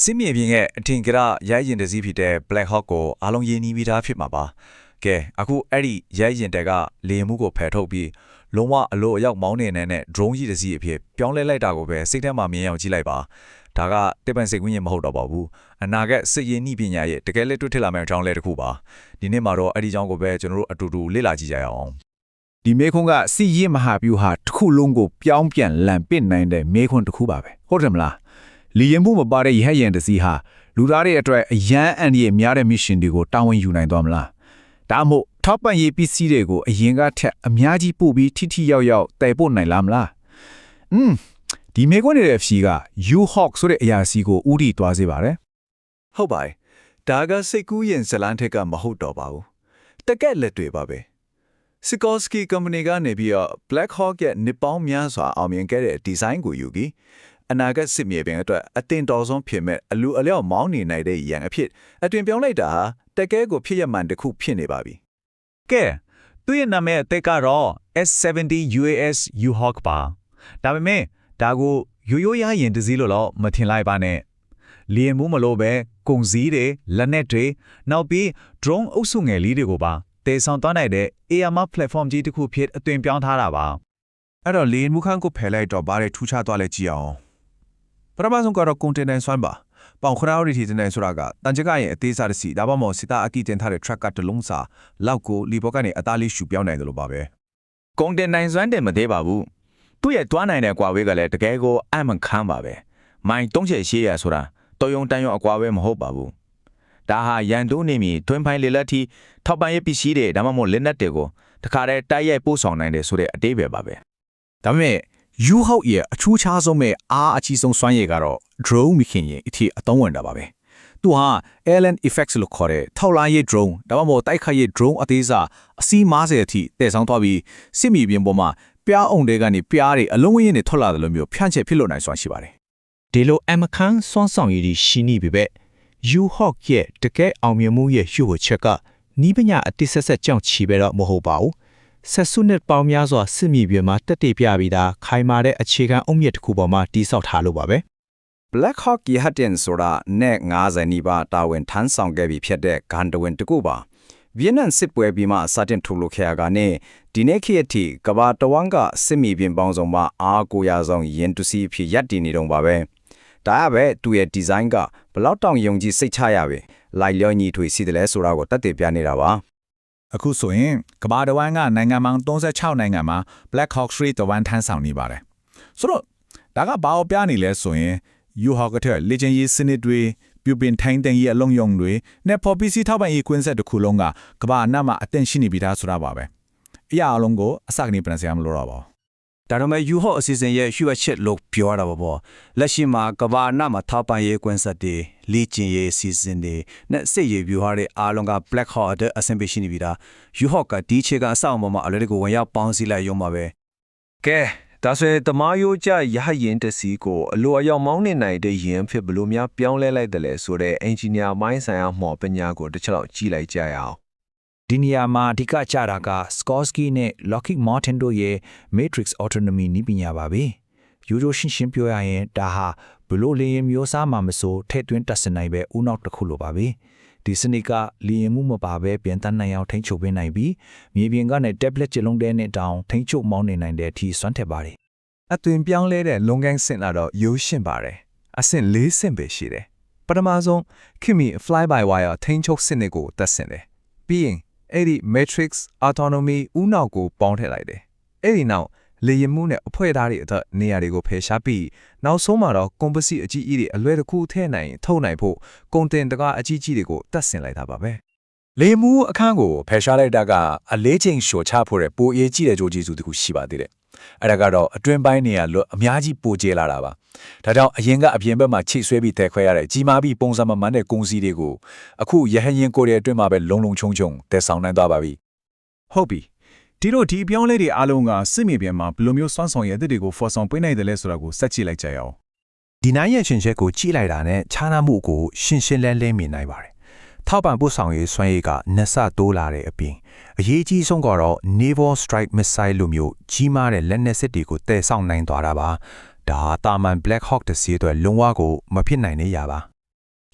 စစ်မြေပြင်ရဲ့အထင်ကရရိုက်ရင်တစ်စီးဖြစ်တဲ့ Black Hawk ကိုအားလုံးရင်းနှီးပြီးသားဖြစ်မှာပါကဲအခုအဲ့ဒီရိုက်ရင်တက်ကလေယာဉ်မှုကိုဖယ်ထုတ်ပြီးလုံးဝအလိုအရောက်မောင်းနေနေတဲ့ drone ကြီးတစ်စီးအဖြစ်ပြောင်းလဲလိုက်တာကိုပဲစိတ်ထဲမှာမြင်အောင်ကြည့်လိုက်ပါဒါကတစ်ပန်စိတ်ကူးရင်မဟုတ်တော့ပါဘူးအနာဂတ်စစ်ရေးနှီးပညာရဲ့တကယ်လက်တွေ့ထစ်လာမယ့်အကြောင်းလဲတစ်ခုပါဒီနေ့မှာတော့အဲ့ဒီအကြောင်းကိုပဲကျွန်တော်တို့အတူတူလေ့လာကြည့်ကြရအောင်ဒီမေခွန်းကစီရင်မဟာဗျူဟာတစ်ခုလုံးကိုပြောင်းပြန်လန်ပစ်နိုင်တဲ့မေခွန်းတစ်ခုပါပဲဟုတ်တယ်မလား လီရင်မှုမပါတဲ့ရဟယန်တစ်စီးဟာလူသားတွေအတွက်အရန်အန်ဒီရဲ့များတဲ့ mission တွေကိုတာဝန်ယူနိုင်သွားမလားဒါမှမဟုတ်ထောက်ပံ့ရေးပစ္စည်းတွေကိုအရင်ကထက်အများကြီးပို့ပြီးထိထိရောက်ရောက်တည်ပို့နိုင်လားမလားอืมဒီမေခွန်းရဲ့အဖြေက U-Hawk ဆိုတဲ့အရာစီကိုဥတီသွားစေပါတယ်ဟုတ်ပါတယ်ဒါကစိတ်ကူးရင်ဇလန်းထက်ကမဟုတ်တော့ပါဘူးတကက်လက်တွေပါပဲ Sikorsky Company ကနေပြီးတော့ Black Hawk ရဲ့နှစ်ပေါင်းများစွာအောင်မြင်ခဲ့တဲ့ဒီဇိုင်းကိုယူပြီး အနာဂတ်စစ်မြေပြင်အတွက်အတင်တော်ဆုံးဖြစ်မဲ့အလူအလျောက်မောင်းနေနိုင်တဲ့ရန်အဖြစ်အသွင်ပြောင်းလိုက်တာဟာတကယ်ကိုဖြစ်ရမှန်တစ်ခုဖြစ်နေပါပြီကဲသူ့ရဲ့နာမည်အသက်ကတော့ S70 UAS U-Hawk ပါဒါပေမဲ့ဒါကိုရိုးရိုးရရင်တစည်းလို့တော့မထင်လိုက်ပါနဲ့လီယံမှုမလို့ပဲကုန်စည်တွေလက်နက်တွေနောက်ပြီး drone အုပ်စုငယ်လေးတွေကိုပါတည်ဆောင်သွားနိုင်တဲ့ AMR platform ကြီးတစ်ခုဖြစ်အသွင်ပြောင်းထားတာပါအဲ့တော့လေယာဉ်မှုခန်းကိုဖယ်လိုက်တော့ဘာတွေထူးခြားသွားလဲကြည့်အောင် ပထမဆုံးကတော့ကွန်တိန်ဆွမ်းပါပေါင်ခရာရီတီတင်နိုင်ဆိုတာကတန်ကြကရဲ့အသေးစားတစ်စီဒါမှမဟုတ်စစ်သားအကီတင်ထားတဲ့ track ကတစ်လုံးစာလောက်ကိုလီဘောကနေအသားလေးရှူပြောင်းနိုင်တယ်လို့ပါပဲကုန်တင်နိုင်စွမ်းတယ်မသေးပါဘူးသူ့ရဲ့တွားနိုင်တဲ့ကွာဝေးကလည်းတကယ်ကိုအမှန်ခမ်းပါပဲမိုင်38ရှေ့ရဆိုတာတော်ယုံတန်ယုံအကွာဝေးမဟုတ်ပါဘူးဒါဟာရန်တိုးနေမီတွင်းပိုင်းလေလက်ထီထောက်ပံ့ရေးပစ္စည်းတွေဒါမှမဟုတ်လက်နက်တွေကိုတခါတည်းတိုက်ရိုက်ပို့ဆောင်နိုင်တယ်ဆိုတဲ့အသေးပဲပါပဲဒါပေမဲ့ U-Hawk ရဲ့အထူးခြားဆုံးမဲ့အားအကြီးဆုံးစွမ်းရည်ကတော့ drone မိခင်ရင်အထိအသုံးဝင်တာပါပဲသူဟာ Allen effects လို့ခေါ်တဲ့ထောက်လာရေး drone ဒါမှမဟုတ်တိုက်ခိုက်ရေး drone အသေးစားအစီး90အထိတည်ဆောင်သွားပြီးစစ်မြေပြင်ပေါ်မှာပြားအောင်တွေကနေပြားတွေအလုံးဝင်းနဲ့ထွက်လာတယ်လို့မျိုးဖြန့်ချက်ဖြစ်လို့နိုင်စွမ်းရှိပါတယ်ဒီလိုအမခန်းစွမ်းဆောင်ရည်တွေရှိနေပြီပဲ U-Hawk ရဲ့တကယ်အောင်မြင်မှုရဲ့ရှုပ်ချက်ကနီးပညာအတိဆက်ဆက်ကြောင့်ချီပဲတော့မဟုတ်ပါဘူး ဆက်စုနှစ်ပေါင်းများစွာစစ်မြေပြင်မှာတက်တည်ပြပြီးသားခိုင်မာတဲ့အခြေခံအုံမြစ်တစ်ခုပေါ်မှာတိစောက်ထားလို့ပါပဲ Black Hawk ရဟတ်တင်ဆိုတာနဲ့90နီးပါးတာဝန်ထမ်းဆောင်ခဲ့ပြီးဖြစ်တဲ့ဂန်တဝင်တစ်ခုပါဗီယက်နမ်စစ်ပွဲပြီးမှစတင်ထုတ်လုပ်ခဲ့ရတာနဲ့ဒီနေ့ခေတ်အထိကမ္ဘာတဝန်းကစစ်မြေပြင်ပေါင်းစုံမှာအားကိုးရဆုံးရင်တူစီအဖြစ်ရပ်တည်နေတော့ပါပဲဒါကပဲသူ့ရဲ့ဒီဇိုင်းကဘလောက်တောင်ယုံကြည်စိတ်ချရပဲလိုက်လျောညီထွေစီတယ်လဲဆိုတာကိုတတ်သိပြနေတာပါ အခုဆိုရင်ကမ္ဘာတစ်ဝန်းကနိုင်ငံပေါင်း36နိုင်ငံမှာ Black Hawk 3တဝန်ထမ်းဆောင်နေပါတယ်ဆိုတော့ဒါကဘာကိုပြနေလဲဆိုရင် U-Hawk တဲ့လေချင်ရေးစနစ်တွေပြုပင်ထိုင်းတဲ့ရေးအလုံးယုံတွေနဲ့ for PC ထောက်ပံ့ရေးကွင်းဆက်တစ်ခုလုံးကကမ္ဘာအနှံ့မှာအသင့်ရှိနေပြီသားဆိုတာပါပဲအရာအလုံးကိုအစကနေပြန်စရာမလိုတော့ပါဘူး ဒါတော့မဲ့ U-Hawk အစီအစဉ်ရဲ့ Hewlett ချစ်လို့ပြောရတာပါပေါ့လက်ရှိမှာကဘာနာမှာထောက်ပံ့ရေးကွင်းဆက်တွေလေ့ကျင့်ရေးအစီအစဉ်တွေနဲ့စစ်ရေးဗျူဟာတွေအားလုံးက Black Hawk အတွက်အဆင်ပြေရှိနေပြီဒါ U-Hawk ကဒီခြေကအဆောက်အအုံပေါ်မှာအလွယ်တကူဝင်ရောက်ပေါင်းစည်းလိုက်ရုံပါပဲကဲဒါဆိုရင်တမားရိုးကြရဟရင်တစီကိုအလိုအရောက်မောင်းနေနိုင်တဲ့ယင်ဖြစ်ဘလို့များပြောင်းလဲလိုက်တယ်လဲဆိုတော့အင်ဂျင်နီယာမိုင်းဆိုင်ရာမှော်ပညာကိုတစ်ချက်တော့ကြည့်လိုက်ကြရအောင် ဒီနေရာမှာအဓိကကျတာက Skorsky နဲ့ Lockheed Martin တို့ရဲ့ Matrix Autonomy နည်းပညာပါပဲ။ရိုးရိုးရှင်းရှင်းပြောရရင်ဒါဟာဘလို့လေရင်မျိုးစားမှမဆိုထဲ့သွင်းတက်စနိုင်ပဲဥနောက်တစ်ခုလိုပါပဲ။ဒီစနစ်ကလီရင်မှုမပါပဲပြန်တန်းနိုင်အောင်ထိန်းချုပ်ပေးနိုင်ပြီးမြေပြင်ကနေ tablet ကြလုံးတဲနဲ့တောင်ထိန်းချုပ်မောင်းနေနိုင်တဲ့အထိစွမ်းထက်ပါတယ်အသွင်ပြောင်းလဲတဲ့လုံကန်းစင်လာတော့ရိုးရှင်းပါတယ်အဆင့်၄ဆင့်ပဲရှိတယ်ပထမဆုံးခင်မီ fly by wire ထိန်းချုပ်စနစ်ကိုတက်ဆင်တယ်ပြီးရင် အဲ့ဒီ matrix autonomy ဥနောက်ကိုပေါင်းထည့်လိုက်တယ်အဲ့ဒီနောက်လေယာဉ်မှုနဲ့အဖွဲသားတွေအတွက်နေရာတွေကိုဖယ်ရှားပြီးနောက်ဆုံးမှာတော့ composite အကြီးအကြီးတွေအလွယ်တကူထည့်နိုင်ရင်ထုတ်နိုင်ဖို့ကုန်တင်တကားအကြီးကြီးတွေကိုတက်ဆင်လိုက်တာပါပဲလေမှုအခန်းကိုဖယ်ရှားလိုက်တာကအလေးချိန်လျှော်ချဖို့တဲ့ပိုအေးကြည့်တဲ့ကြိုးကြီးစုတစ်ခုရှိပါသေးတယ်။ အဲ့ဒါကတော့အတွင်းပိုင်းနေရလွတ်အများကြီးပိုကျဲလာတာပါ။ဒါကြောင့်အရင်ကအပြင်ဘက်မှာချိတ်ဆွဲပြီးတဲခွဲရတဲ့ကြီးမားပြီးပုံစံမမှန်တဲ့ကုန်းစည်းတွေကိုအခုရဟရင်ကိုယ်ရဲ့အတွင်းမှာပဲလုံလုံချုံချုံတဲဆောင်နိုင်သွားပါပြီဟုတ်ပြီဒီတို့ဒီအပြောင်းလဲတွေအားလုံးကစစ်မြေပြင်မှာဘယ်လိုမျိုးစွမ်းဆောင်ရည်အသစ်တွေကိုဖော်ဆောင်ပေးနိုင်တယ်လဲဆိုတာကိုစက်ကြည့်လိုက်ကြရအောင်ဒီနိုင်ရဲ့ရှင်ချက်ကိုကြည့်လိုက်တာနဲ့ခြားနားမှုကိုရှင်းရှင်းလင်းလင်းမြင်နိုင်ပါတယ်။ ထောက်ပံ့ပို့ဆောင်ရေးစွမ်းရည်ကနှစ်ဆတိုးလာတဲ့အပြင်အရေးကြီးဆုံးကတော့ Naval Strike Missile လိုမျိုးကြီးမားတဲ့လက်နက်စစ်တွေကိုတည်ဆောက်နိုင်သွားတာပါ။ဒါဟာတာမန် Black Hawk တစ်စီးအတွက်လုံးဝကိုမဖြစ်နိုင်နေရပါ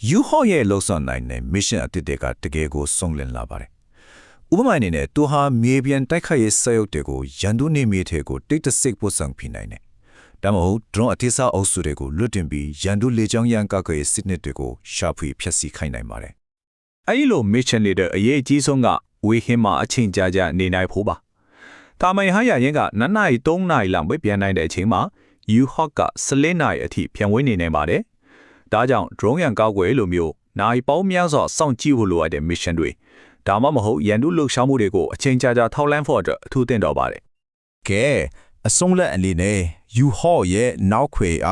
ယူဟော့ရဲ့လှုပ်ဆောင်နိုင်တဲ့ mission အသစ်တွေကတကယ်ကိုစုံလင်လာပါတယ်ဥပမာအနေနဲ့သူဟာမြေပြင်တိုက်ခိုက်ရေးစက်ရုပ်တွေကိုရန်သူနေမြေထဲကိုတိတ်တဆိတ်ပို့ဆောင်ဖိနိုင်တယ်ဒါမှမဟုတ် drone အထစ်စားအုပ်စုတွေကိုလွတ်တင်ပြီးရန်သူလေကြောင်းရန်ကာကွယ်ရေးစစ်နစ်တွေကိုရှာဖွေဖျက်ဆီးခိုင်းနိုင်ပါတယ် အဲဒီလို mission တွေတဲ့အရေးအကြီးဆုံးကဝေဟင်းမှာအချိန်ကြာကြာနေနိုင်ဖို့ပါ။တာမန်ဟန်ရရင်ကနတ်နိုင်3နိုင်လောက်ပဲပြန်နိုင်တဲ့အချိန်မှာ U-Hawk က7နိုင်အထိပြန်ဝေးနေနိုင်ပါတယ်။ဒါကြောင့် drone ရန်ကောက်ွယ်လိုမျိုးနိုင်ပေါင်းများစွာစောင့်ကြည့်ဖို့လိုအပ်တဲ့ mission တွေဒါမှမဟုတ်ရန်သူလှုပ်ရှားမှုတွေကိုအချိန်ကြာကြာထောက်လန်းဖို့အတွက်အထူးသင့်တော်ပါတယ်ကဲအဆုံးလက်အနေနဲ့ you haul ရဲ့နောက်ခွေအ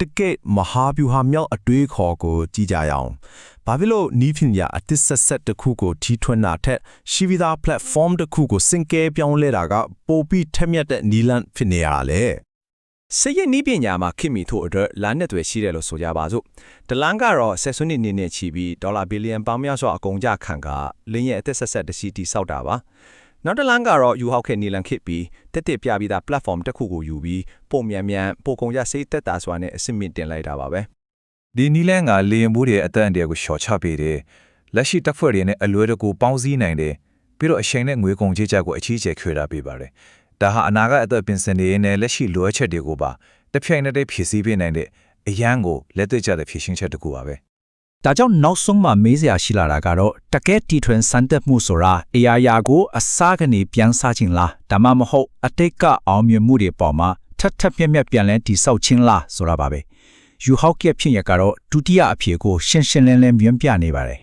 တကယ့်မဟာဗျူဟာမြောက်အတွေးခေါ်ကိုကြည့်ကြရအောင်။ ဘာဖြစ်လို့နီးပညာအသစ်ဆက်ဆက်တစ်ခုကိုထီထွန်းတာထက်ရှိပြီးသား platform တစ်ခုကိုစင်ကဲပြောင်းလဲတာကပိုပြီးထက်မြက်တဲ့နီလန်ဖြစ်နေရတာလေ။စက်ရည်နီးပညာမှာခင်မီထို့အတွက်လမ်းနဲ့တွေရှိတယ်လို့ဆိုကြပါစို့။ဒလန်ကတော့ဆက်စွန်းနေနေနဲ့ချီပြီးဒေါ်လာဘီလီယံပေါင်းများစွာအကုန်ကြခံကလင်းရဲ့အသက်ဆက်ဆက်တစီတီဆောက်တာပါ။နောက်ဒလန်ကတော့ယူဟောက်ခဲနီလန်ခစ်ပြီးတက်တက်ပြပြီးသား platform တစ်ခုကိုယူပြီးပုံမြန်မြန်ပိုကုန်ကြစိတ်သက်သာစွာနဲ့အစစ်မြင့်တင်လိုက်တာပါပဲ။ ဒီနီလန်းကလေရင်ဘူးတွေအသက်အန္တရာယ်ကိုရှော့ချပေးတယ်လက်ရှိတပ်ဖွဲ့တွေနဲ့အလွယ်တကူပေါင်းစည်းနိုင်တယ်ပြီးတော့အချိန်နဲ့ငွေကုန်ကြေးကြကိုအကြီးအကျယ်ခွေတာပေးပါတယ်ဒါဟာအနာဂတ်အသက်ပင်စင်တွေနဲ့လက်ရှိလိုအပ်ချက်တွေကိုပါတစ်ပြိုင်နက်တည်းဖြည့်ဆည်းပေးနိုင်တဲ့အရန်ကိုလက်တွေ့ကျတဲ့ဖြည့်ရှင်းချက်တစ်ခုပါပဲဒါကြောင့်နောက်ဆုံးမှမေးစရာရှိလာတာကတော့တကယ်တီထွင်စမ်းတက်မှုဆိုတာအရာရာကိုအစားကနေပြန်စားခြင်းလားဒါမှမဟုတ်အတိတ်ကအောင်မြင်မှုတွေပေါ်မှာထပ်ထပ်မြက်မြက်ပြန်လဲတိဆောက်ခြင်းလားဆိုတာပါပဲ ယူဟောက်ရဲ့ဖြစ်ရကတော့ဒုတိယအဖြေကိုရှင်းရှင်းလင်းလင်းမြင်ပြနေပါတယ်